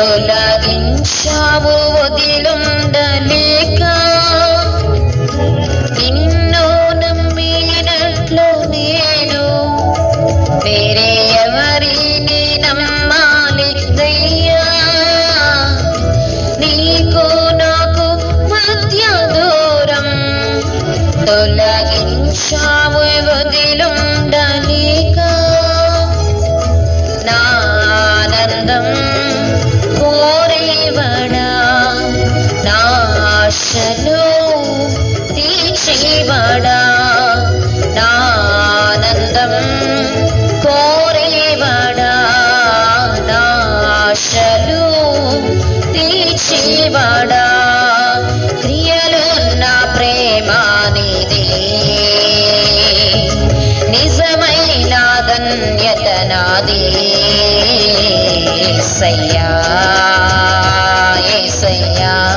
తొలగించాము. వాడా. క్రియలున్న ప్రేమ నిదే. నిజమైన ధన్యత నాదే. సయ్యా సయ్యా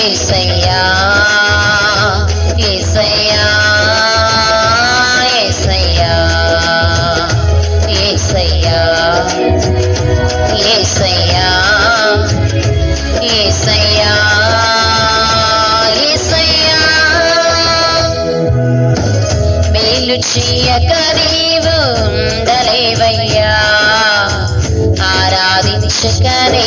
ఏసయ్యా ఏసయ్యా ఏసయ్యా ఏసయ్యా ఏసయ్యా ఏసయ్యా ఏసయ్యా. మేలు చెయ్యక నీవు ఉండలేవయ్యా. ఆరాధించక నీ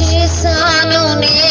చేశాను నే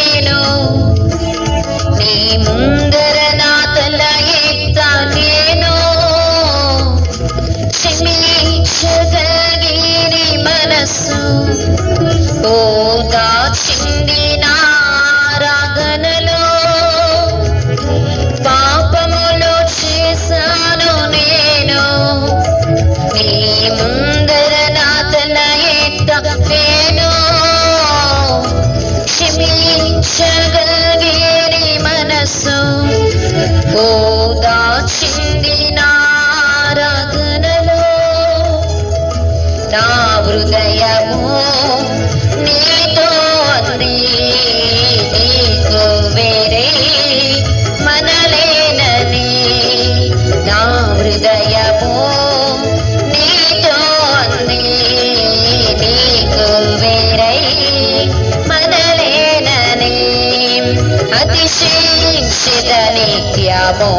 వచ్చింది నారాధనలో నా హృదయము నీతో అంది నీకు వేరే మనలేనని. నా హృదయము నీతో అంది నీకు వేరే మనలేనని. అతిశయించిత నిత్యమో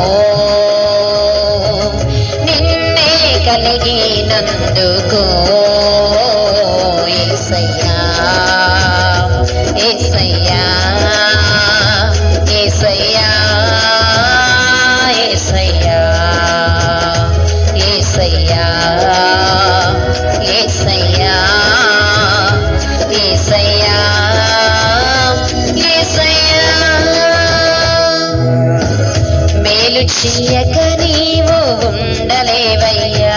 ఏసయ్యా చెయ్యక నీవు ఉండలేవయ్యా.